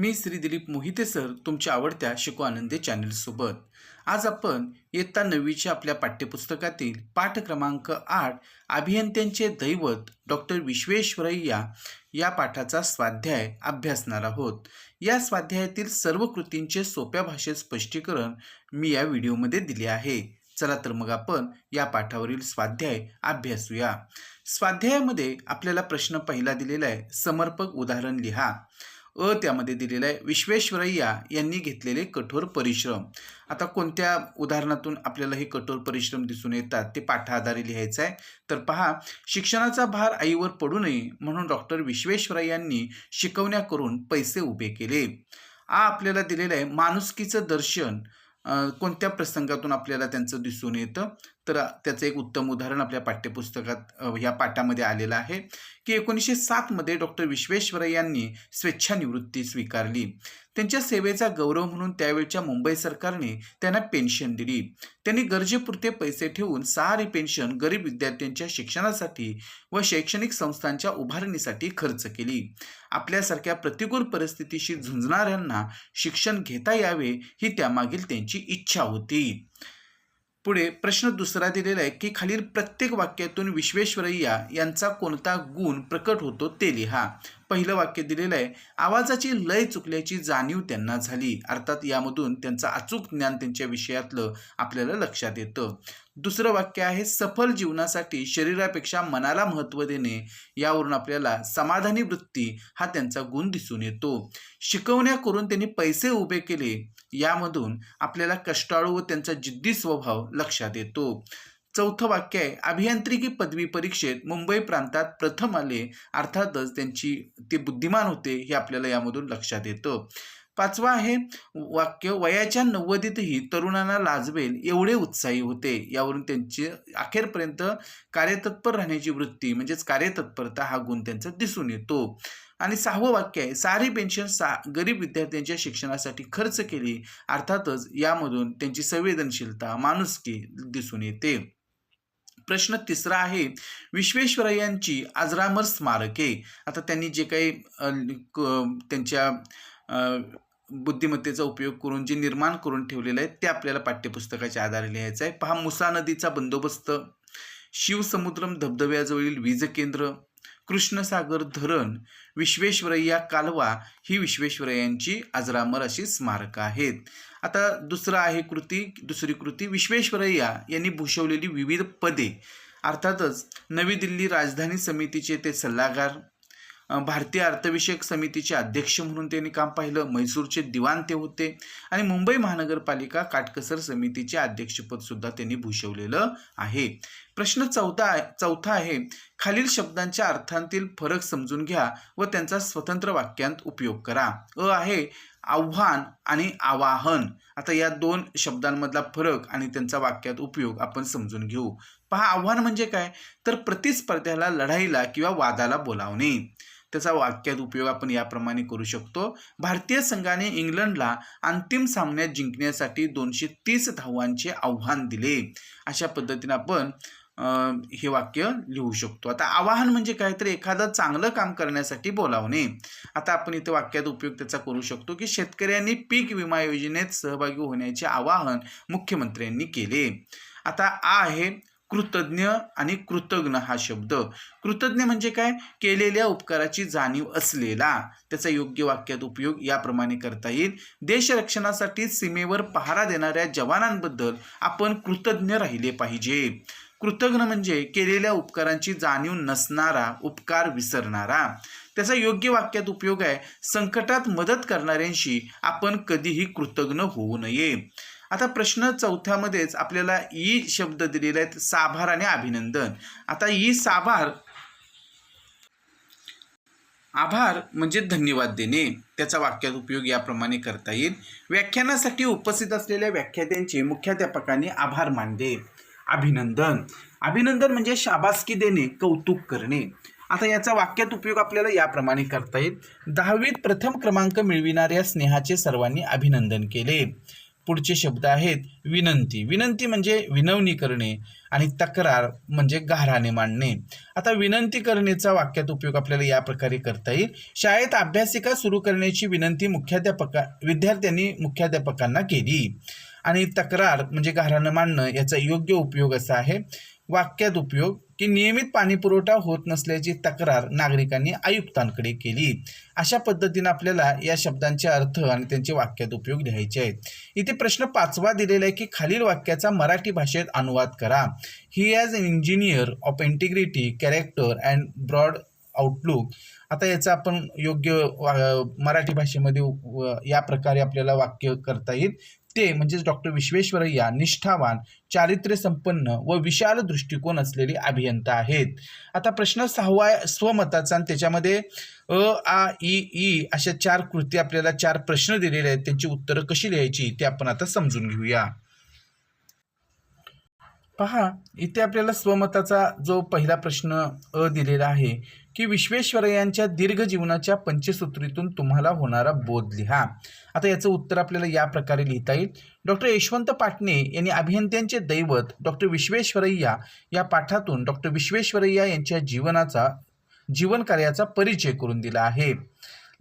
मी Shri Dilip Mohite sir तुमच्या आवडत्या शिको आनंदे चॅनेलसोबत आज आपण इयत्ता नववीच्या आपल्या पाठ्यपुस्तकातील पाठ क्रमांक आठ अभियंत्यांचे दैवत डॉक्टर विश्वेश्वरय्या या पाठाचा स्वाध्याय अभ्यासणार आहोत. या स्वाध्यायातील सर्व कृतींचे सोप्या भाषेत स्पष्टीकरण मी या व्हिडिओमध्ये दिले आहे. चला तर मग आपण या पाठावरील स्वाध्याय अभ्यासूया. स्वाध्यायामध्ये आपल्याला प्रश्न पहिला दिलेला आहे. समर्पक उदाहरण लिहा. अ त्यामध्ये दिलेलं आहे विश्वेश्वरय्या यांनी घेतलेले कठोर परिश्रम. आता कोणत्या उदाहरणातून आपल्याला हे कठोर परिश्रम दिसून येतात ते पाठाआधारे लिहायचं आहे? तर पहा शिक्षणाचा भार आईवर पडू नये म्हणून डॉक्टर विश्वेश्वरय्यांनी शिकवण्या करून पैसे उभे केले. आ आपल्याला दिलेलं आहे माणुसकीचं दर्शन. कोणत्या प्रसंगातून आपल्याला त्यांचं दिसून येतं? तर त्याचं एक उत्तम उदाहरण आपल्या पाठ्यपुस्तकात या पाठामध्ये आलेलं आहे की एकोणीसशे सातमध्ये डॉक्टर विश्वेश्वरय्यांनी स्वेच्छानिवृत्ती स्वीकारली. त्यांच्या सेवेचा गौरव म्हणून त्यावेळच्या मुंबई सरकारने त्यांना पेन्शन दिली. त्यांनी गरजेपुरते पैसे ठेवून सारी पेन्शन गरीब विद्यार्थ्यांच्या शिक्षणासाठी व शैक्षणिक संस्थांच्या उभारणीसाठी खर्च केली. आपल्यासारख्या प्रतिकूल परिस्थितीशी झुंजणाऱ्यांना शिक्षण घेता यावे ही त्यामागील त्यांची इच्छा होती. पुढे प्रश्न दुसरा दिलेला आहे की खालील प्रत्येक वाक्यातून विश्वेश्वरय्या यांचा कोणता गुण प्रकट होतो ते लिहा. पहिलं वाक्य दिलेलं आहे. आवाजाची लय चुकल्याची जाणीव त्यांना झाली. अर्थात यामधून त्यांचं अचूक ज्ञान त्यांच्या विषयातलं आपल्याला लक्षात येतं. दुसरं वाक्य आहे सफल जीवनासाठी शरीरापेक्षा मनाला महत्त्व देणे यावरून आपल्याला समाधानी वृत्ती हा त्यांचा गुण दिसून येतो. शिकवण्या करून त्यांनी पैसे उभे केले यामधून आपल्याला कष्टाळू व त्यांचा जिद्दी स्वभाव लक्षात येतो. चौथं वाक्य आहे. अभियांत्रिकी पदवी परीक्षेत मुंबई प्रांतात प्रथम आले अर्थातच त्यांची ते बुद्धिमान होते हे आपल्याला यामधून लक्षात येतं. पाचवा आहे वाक्य वयाच्या नव्वदीतही तरुणांना लाजवेल एवढे उत्साही होते. यावरून त्यांचे अखेरपर्यंत कार्यतत्पर राहण्याची वृत्ती म्हणजेच कार्यतत्परता हा गुण त्यांचा दिसून येतो. आणि सहावं वाक्य आहे सारी पेन्शन सा गरीब विद्यार्थ्यांच्या शिक्षणासाठी खर्च केली अर्थातच यामधून त्यांची संवेदनशीलता माणुसकी दिसून येते. प्रश्न तिसरा आहे विश्वेश्वरय्यांची अजरामर स्मारके. आता त्यांनी जे काही क- त्यांच्या बुद्धिमत्तेचा उपयोग करून जे निर्माण करून ठेवलेलं आहे ते आपल्याला पाठ्यपुस्तकाच्या आधारे लिहायचं आहे. पहा मुसा नदीचा बंदोबस्त शिवसमुद्रम धबधब्याजवळील वीज केंद्र कृष्णसागर धरण विश्वेश्वरय्या कालवा ही विश्वेश्वरय्यांची अजरामर अशी स्मारकं आहेत. आता दुसरं आहे कृती दुसरी कृती विश्वेश्वरय्या यांनी भूषवलेली विविध पदे. अर्थातच नवी दिल्ली राजधानी समितीचे ते सल्लागार भारतीय अर्थविषयक समितीचे अध्यक्ष म्हणून त्यांनी काम पाहिलं म्हैसूरचे दिवाण ते होते आणि मुंबई महानगरपालिका काटकसर समितीचे अध्यक्षपद सुद्धा त्यांनी भूषवलेलं आहे. प्रश्न चौथा चौथा आहे खालील शब्दांच्या अर्थांतील फरक समजून घ्या व त्यांचा स्वतंत्र वाक्यांत उपयोग करा. अ आहे आव्हान आणि आवाहन. आता या दोन शब्दांमधला फरक आणि त्यांचा वाक्यात उपयोग आपण समजून घेऊ. पहा आव्हान म्हणजे काय? तर प्रतिस्पर्ध्याला लढाईला किंवा वादाला बोलावणे. त्याचा वाक्यात उपयोग आपण याप्रमाणे करू शकतो. भारतीय संघाने इंग्लंडला अंतिम सामन्यात जिंकण्यासाठी दोनशे तीस धावांचे आव्हान दिले. अशा पद्धतीने आपण हे वाक्य लिहू शकतो. आता आवाहन म्हणजे काय? तर एखादं चांगलं काम करण्यासाठी बोलावणे. आता आपण इथे वाक्यात उपयोग त्याचा करू शकतो की शेतकऱ्यांनी पीक विमा योजनेत सहभागी होण्याचे आवाहन मुख्यमंत्र्यांनी केले. आता आ आहे कृतज्ञ आणि कृतज्ञ हा शब्द. कृतज्ञ म्हणजे काय? केलेल्या उपकाराची जाणीव असलेला. त्याचा योग्य वाक्यात उपयोग याप्रमाणे करता येईल. देशरक्षणासाठी सीमेवर पहारा देणाऱ्या जवानांबद्दल आपण कृतज्ञ राहिले पाहिजे. कृतज्ञ म्हणजे केलेल्या उपकारांची जाणीव नसणारा उपकार विसरणारा. त्याचा योग्य वाक्यात उपयोग आहे. संकटात मदत करणाऱ्यांशी आपण कधीही कृतज्ञ होऊ नये. आता प्रश्न चौथ्यामध्येच आपल्याला ई शब्द दिलेले आहेत. साभार आणि अभिनंदन. आता ई साभार आभार म्हणजे धन्यवाद देणे. त्याचा वाक्यात उपयोग याप्रमाणे करता येईल. व्याख्यानासाठी उपस्थित असलेल्या व्याख्यात्यांचे मुख्याध्यापकांनी आभार मानले. अभिनंदन. अभिनंदन म्हणजे शाबासकी देणे कौतुक करणे. आता याचा वाक्यात उपयोग आपल्याला याप्रमाणे करता येईल. दहावीत प्रथम क्रमांक मिळविणाऱ्या स्नेहाचे सर्वांनी अभिनंदन केले. पुढचे शब्द आहेत विनंती. विनंती म्हणजे विनवणी करणे आणि तक्रार म्हणजे गाऱ्हाणे मांडणे. आता विनंती करणेचा वाक्यात उपयोग आपल्याला या प्रकारे करता येईल. शाळेत अभ्यासिका सुरू करण्याची विनंती मुख्याध्यापका विद्यार्थ्यांनी मुख्याध्यापकांना केली. आणि तक्रार म्हणजे गाऱ्हाणं मांडणं याचा योग्य उपयोग असा आहे. वाक्यात उपयोग की नियमित पाणी पुरवठा होत नसल्याची तक्रार नागरिकांनी आयुक्तांकडे केली. अशा पद्धतीने आपल्याला या शब्दांचे अर्थ आणि त्यांचे वाक्यात उपयोग लिहायचे आहेत. इथे प्रश्न पाचवा दिलेला आहे की खालील वाक्याचा मराठी भाषेत अनुवाद करा. ही as an engineer of integrity character and broad outlook आता याचा आपण योग्य वा- मराठी भाषेमध्ये या प्रकारे आपल्याला वाक्य करता येईल. ते म्हणजेच डॉक्टर विश्वेश्वरय्या निष्ठावान चारित्र्य संपन्न व विशाल दृष्टिकोन असलेले अभियंता आहेत. आता प्रश्न सहावा स्वमताचा आणि त्याच्यामध्ये अ आ ई ई अशा चार कृती आपल्याला चार प्रश्न दिलेले आहेत. त्यांची उत्तरं कशी लिहायची ते आपण आता समजून घेऊया. पहा इथे आपल्याला स्वमताचा जो पहिला प्रश्न अ दिलेला आहे की विश्वेश्वरयांच्या दीर्घ जीवनाच्या पंचसूत्रीतून तुम्हाला होणारा बोध लिहा. आता याचं उत्तर आपल्याला या प्रकारे लिहिता येईल. डॉक्टर यशवंत पाटणे यांनी अभियंत्यांचे दैवत डॉक्टर विश्वेश्वरय्या या पाठातून डॉक्टर विश्वेश्वरय्या यांच्या जीवनाचा जीवन कार्याचा परिचय करून दिला आहे.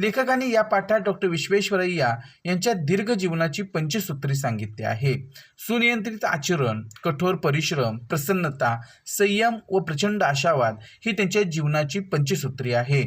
लेखकांनी या पाठात डॉक्टर विश्वेश्वरय्या यांच्या दीर्घ जीवनाची पंचसूत्री सांगितली आहे. सुनियंत्रित आचरण कठोर परिश्रम प्रसन्नता संयम व प्रचंड आशावाद ही त्यांच्या जीवनाची पंचसूत्री आहे.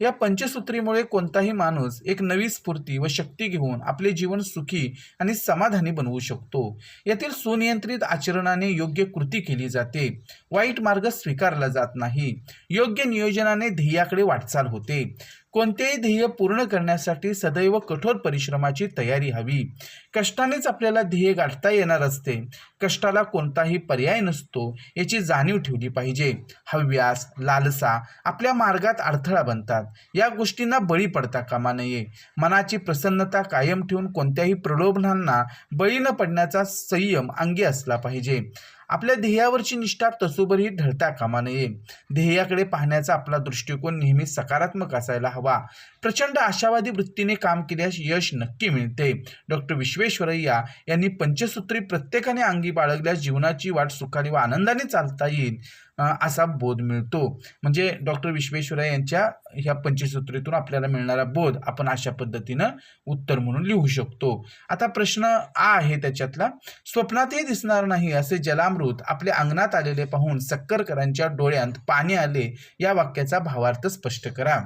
या पंचसूत्रीमुळे कोणताही माणूस एक नवी स्फूर्ती व शक्ती घेऊन आपले जीवन सुखी आणि समाधानी बनवू शकतो. यातील सुनियंत्रित आचरणाने योग्य कृती केली जाते. वाईट मार्ग स्वीकारला जात नाही. योग्य नियोजनाने ध्येयाकडे वाटचाल होते. कोणतेही ध्येय पूर्ण करण्यासाठी सदैव कठोर परिश्रमाची तयारी हवी. कष्टानेच आपल्याला ध्येय गाठता येणार असते. कष्टाला कोणताही पर्याय नसतो याची जाणीव ठेवली पाहिजे. हव्यास लालसा आपल्या मार्गात अडथळा बनतात. या गोष्टींना बळी पडता कामा नये. मनाची प्रसन्नता कायम ठेवून कोणत्याही प्रलोभनांना बळी न पडण्याचा संयम अंगी असला पाहिजे. आपल्या ध्येयावरची निष्ठा तसोबरही ढळता कामा नये. ध्येयाकडे पाहण्याचा आपला दृष्टिकोन नेहमी सकारात्मक असायला हवा. प्रचंड आशावादी वृत्तीने काम केल्यास यश नक्की मिळते. डॉक्टर विश्वेश्वरय्या यांनी पंचसूत्री प्रत्येकाने अंगी बाळगल्यास जीवनाची वाट सुखारी व आनंदाने चालता येईल. असा बोध मिळतो. म्हणजे डॉक्टर विश्वेश्वराय यांच्या ह्या पंचसूत्रीतून आपल्याला मिळणारा बोध आपण अशा पद्धतीनं उत्तर म्हणून लिहू शकतो. आता प्रश्न आ आहे त्याच्यातला. स्वप्नातही दिसणार नाही असे जलामृत आपल्या अंगणात आलेले पाहून सक्करकरांच्या डोळ्यांत पाणी आले या वाक्याचा भावार्थ स्पष्ट करा.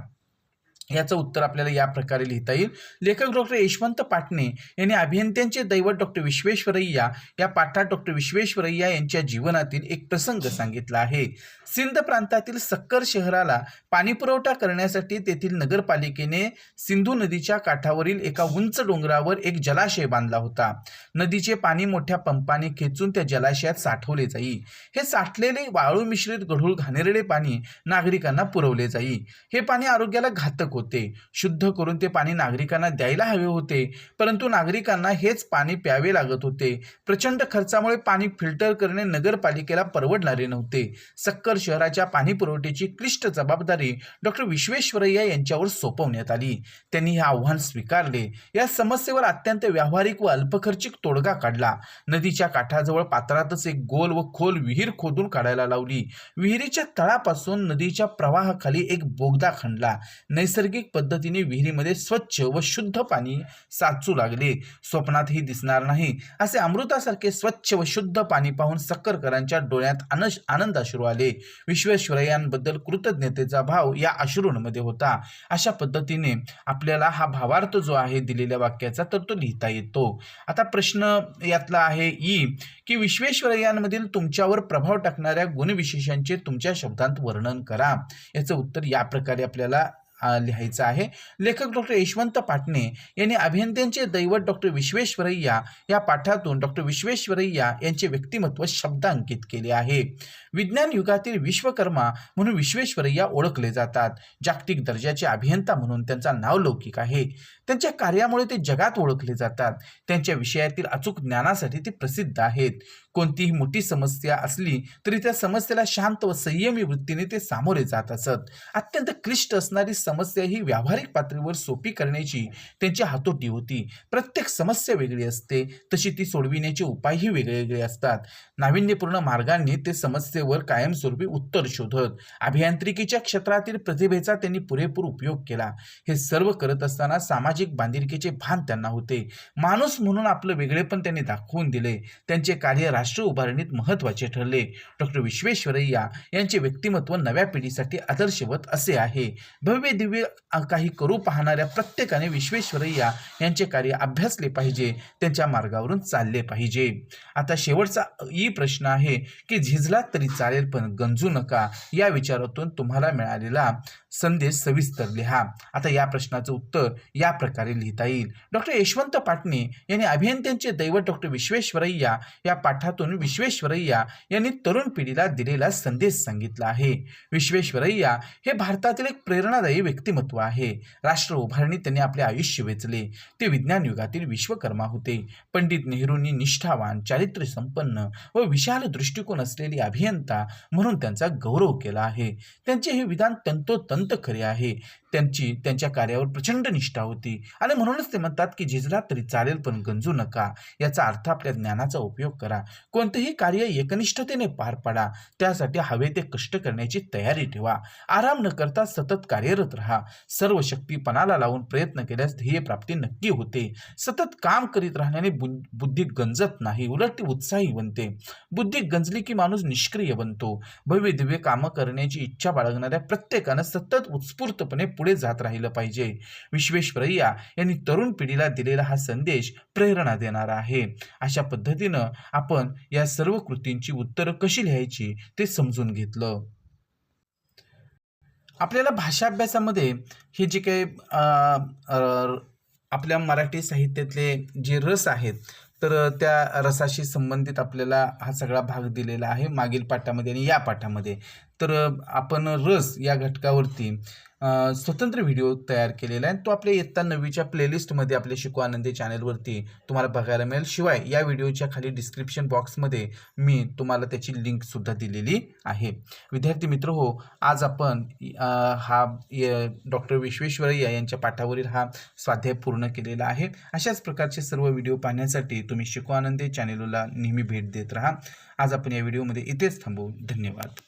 याचं उत्तर आपल्याला या प्रकारे लिहिता येईल. लेखक डॉक्टर यशवंत पाटणे यांनी अभियंत्यांचे दैवत डॉक्टर विश्वेश्वरय्या या पाठात डॉक्टर विश्वेश्वरय्या यांच्या जीवनातील एक प्रसंग सांगितला आहे. सिंध प्रांतातील सक्कर शहराला पाणीपुरवठा करण्यासाठी तेथील नगरपालिकेने सिंधू नदीच्या काठावरील एका उंच डोंगरावर एक जलाशय बांधला होता. नदीचे पाणी मोठ्या पंपाने खेचून त्या जलाशयात साठवले जाई. हे साठलेले वाळू मिश्रित गढूळ घाणेरडे पाणी नागरिकांना पुरवले जाई. हे पाणी आरोग्याला घातक होते. शुद्ध करून ते पाणी नागरिकांना द्यायला हवे होते. परंतु नागरिकांना हेच पाणी प्यावे लागत होते. प्रचंड खर्चामुळे पाणी फिल्टर करणे नगरपालिकेला परवडणारे नव्हते. सक्कर शहराच्या पाणी पुरवठ्याची क्लिष्ट जबाबदारी डॉक्टर विश्वेश्वरय्या यांच्यावर सोपवण्यात आली. त्यांनी हे आव्हान स्वीकारले. या समस्येवर अत्यंत व्यावहारिक व अल्पखर्चिक तोडगा काढला. नदीच्या काठाजवळ पात्रातच एक गोल व खोल विहीर खोदून काढायला लावली. विहिरीच्या तळापासून नदीच्या प्रवाहाखाली एक बोगदा खणला. नैसर्गिक नैसर्गिक पद्धतीने विहिरीमध्ये स्वच्छ व शुद्ध पाणी साचू लागले. स्वप्नातही दिसणार नाही असे अमृतासारखे स्वच्छ व शुद्ध पाणी पाहून सक्करकरांच्या डोळ्यात अनश आनंद अश्रू आले. विश्वेश्वरयांबद्दल कृतज्ञतेचा भाव या अश्रूंमध्ये होता. अशा पद्धतीने आपल्याला हा भावार्थ जो आहे दिलेल्या वाक्याचा तर तो लिहिता येतो. आता प्रश्न यातला आहे ई की विश्वेश्वरयांमधील तुमच्यावर प्रभाव टाकणाऱ्या गुणविशेषांचे तुमच्या शब्दांत वर्णन करा. याचं उत्तर या प्रकारे आपल्याला लिहायचं आहे. लेखक डॉक्टर यशवंत पाटणे यांनी अभियंत्यांचे दैवत डॉक्टर विश्वेश्वरय्या या पाठातून डॉक्टर विश्वेश्वरय्या यांचे व्यक्तिमत्व शब्दांकित केले आहे. विज्ञान युगातील विश्वकर्मा म्हणून विश्वेश्वरय्या ओळखले जातात. जागतिक दर्जाचे अभियंता म्हणून त्यांचा नावलौकिक आहे. त्यांच्या कार्यामुळे ते जगात ओळखले जातात. त्यांच्या विषयातील अचूक ज्ञानासाठी ते प्रसिद्ध आहेत. कोणतीही मोठी समस्या असली तरी त्या समस्येला शांत व संयमी वृत्तीने ते सामोरे जात असत. अत्यंत क्लिष्ट असणारी समस्या ही व्यावहारिक पातळीवर सोपी करण्याची त्यांची हातोटी होती. प्रत्येक समस्या वेगळी असते. तशी ती सोडविण्याचे उपायही वेगळे असतात. नाविन्यपूर्ण मार्गांनी ते समस्येवर कायमस्वरूपी उत्तर शोधत. अभियांत्रिकीच्या क्षेत्रातील प्रतिभेचा त्यांनी पुरेपूर उपयोग केला. हे सर्व करत असताना सामाजिक बांधिलकीचे भान त्यांना होते. माणूस म्हणून आपलं वेगळेपण त्यांनी दाखवून दिले. त्यांचे कार्य राष्ट्र उभारणीत महत्त्वाचे ठरले. डॉक्टर विश्वेश्वरय्या यांचे व्यक्तिमत्व नव्या पिढीसाठी आदर्शवत असे आहे. भव्य दिव्य काही करू पाहणाऱ्या प्रत्येकाने विश्वेश्वरय्या यांचे कार्य अभ्यासले पाहिजे. त्यांच्या मार्गावरून चालले पाहिजे. आता शेवटचा ई प्रश्न आहे की झिजलात तरी चालेल पण गंजू नका या विचारातून तुम्हाला मिळालेला संदेश सविस्तर लिहा. आता या प्रश्नाचं उत्तर या प्रकारे लिहिता येईल. डॉक्टर यशवंत पाटणे यांनी अभियंत्यांचे दैवत डॉक्टर विश्वेश्वरय्या या पाठातून विश्वेश्वरय्या यांनी तरुण पिढीला दिलेला संदेश सांगितला आहे. विश्वेश्वरय्या हे भारतातील एक प्रेरणादायी व्यक्तिमत्व आहे. राष्ट्र उभारणीत त्यांनी आपले आयुष्य वेचले. ते विज्ञान युगातील विश्वकर्मा होते. पंडित नेहरूंनी निष्ठावान चारित्र्य संपन्न व विशाल दृष्टिकोन असलेली अभियंता म्हणून त्यांचा गौरव केला आहे. त्यांचे हे विधान तंतोतंत खरे आहे. त्यांची त्यांच्या कार्यावर प्रचंड निष्ठा होती. आणि म्हणूनच ते म्हणतात की झिजला तरी चालेल पण गंजू नका. याचा अर्थ आपल्या ज्ञानाचा उपयोग करा. कोणतेही कार्य एकनिष्ठतेने पार पाडा. त्यासाठी हवे ते कष्ट करण्याची तयारी ठेवा. आराम न करता सतत कार्यरत राहा. सर्व शक्ती पणाला लावून प्रयत्न केल्यास ध्येयप्राप्ती नक्की होते. सतत काम करीत राहण्याने बुद्धी गंजत नाही. उलट ती उत्साही बनते. बुद्धी गंजली की माणूस निष्क्रिय बनतो. भव्य दिव्य कामं करण्याची इच्छा बाळगणाऱ्या प्रत्येकानं सतत उत्स्फूर्तपणे पुढे जात राहिलं पाहिजे. विश्वेश्वरय्या यांनी तरुण पिढीला दिलेला हा संदेश प्रेरणा देणारा आहे. अशा पद्धतीनं आपण या सर्व कृतींची उत्तरं कशी लिहायची ते समजून घेतलं. आपल्याला भाषा अभ्यासामध्ये हे जे काही अं, आपल्या मराठी साहित्यातले जे रस आहेत तर त्या रसाशी संबंधित आपल्याला हा सगळा भाग दिलेला आहे मागील पाठामध्ये आणि या पाठामध्ये. तर आपण रस या घटकावरती स्वतंत्र व्हिडिओ तयार केलेला आहे. तो आपल्या इयत्ता नववीच्या प्लेलिस्टमध्ये आपल्या शिकू आनंदी चॅनलवरती तुम्हाला बघायला मिळेल. शिवाय या व्हिडिओच्या खाली डिस्क्रिप्शन बॉक्समध्ये मी तुम्हाला त्याची लिंकसुद्धा दिलेली आहे. विद्यार्थी मित्र हो आज आपण हा डॉक्टर विश्वेश्वरय्या यांच्या पाठावरील हा स्वाध्याय पूर्ण केलेला आहे. अशाच प्रकारचे सर्व व्हिडिओ पाहण्यासाठी तुम्ही शिकू आनंदी चॅनलला नेहमी भेट देत राहा. आज आपण या व्हिडिओमध्ये इथेच थांबू. धन्यवाद.